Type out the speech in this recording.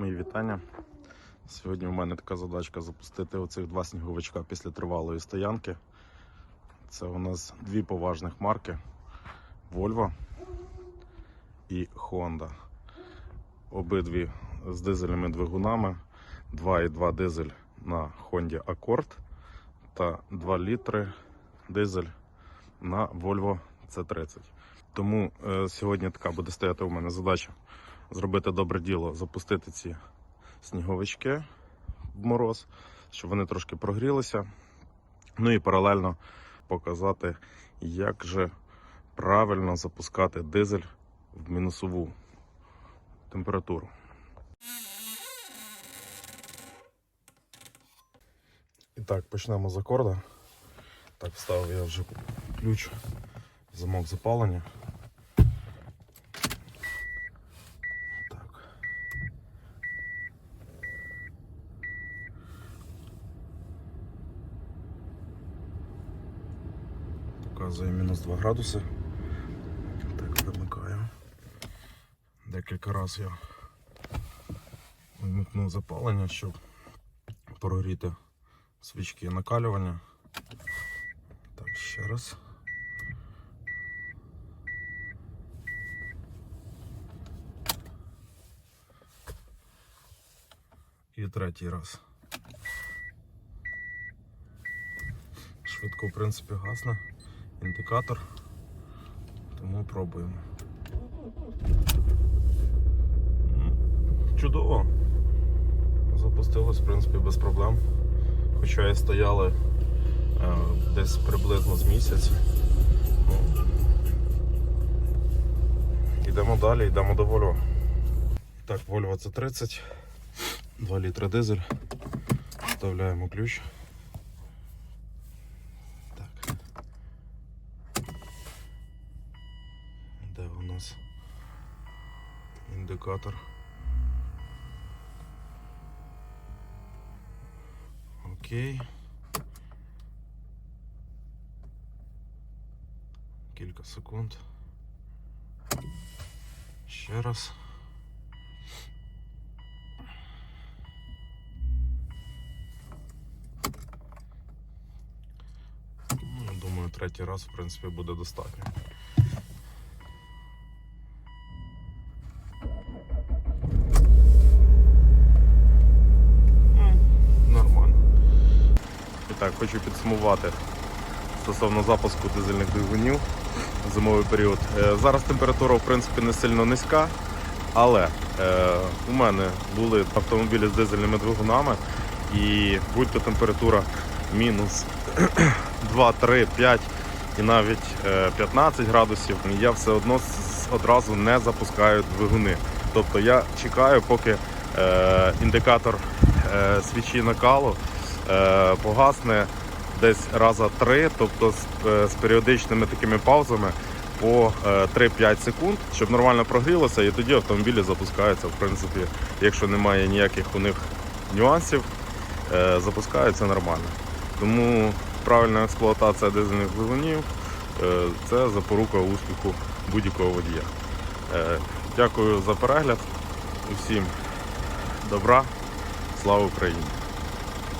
Мої вітання. Сьогодні у мене така задачка запустити оцих два сніговичка після тривалої стоянки. Це у нас дві поважних марки Volvo і Honda. Обидві з дизельними двигунами. 2,2 дизель на Honda Accord та 2 літри дизель на Volvo C30. Тому е, сьогодні така буде стояти у мене задача зробити добре діло, запустити ці сніговички в мороз, щоб вони трошки прогрілися. Ну і паралельно показати, як же правильно запускати дизель в мінусову температуру. І так, почнемо з акорда. Так, вставив я вже ключ, замок запалення. Показує мінус 2 градуси. Так, вимикаю. Декілька разів я вимкнув запалення, щоб прогріти свічки накалювання. Так, ще раз. І третій раз. Швидко, в принципі, гасне індикатор, тому пробуємо. Чудово. Запустилось, в принципі, без проблем. Хоча і стояли е, десь приблизно з місяць. Ну, Йдемо далі, йдемо до Volvo. Так, Volvo це 30, 2 літри дизель. Вставляємо ключ. Де у нас індикатор? Окей. Кілька секунд. Ще раз. Ну, я думаю, третій раз, в принципі, буде достатньо. Так, хочу підсумувати стосовно запуску дизельних двигунів в зимовий період. Е, Зараз температура в принципі не сильно низька, але е, у мене були автомобілі з дизельними двигунами, і будь-то температура мінус 2, 3, 5 і навіть е, 15 градусів, я все одно одразу не запускаю двигуни. Тобто я чекаю, поки е, індикатор е, свічі накалу е, погасне десь раза три, тобто з, е, періодичними такими паузами по е, 3-5 секунд, щоб нормально прогрілося, і тоді автомобілі запускаються, в принципі, якщо немає ніяких у них нюансів, е, запускаються нормально. Тому правильна експлуатація дизельних двигунів е, це запорука успіху будь-якого водія. Е, Дякую за перегляд. Усім добра, слава Україні!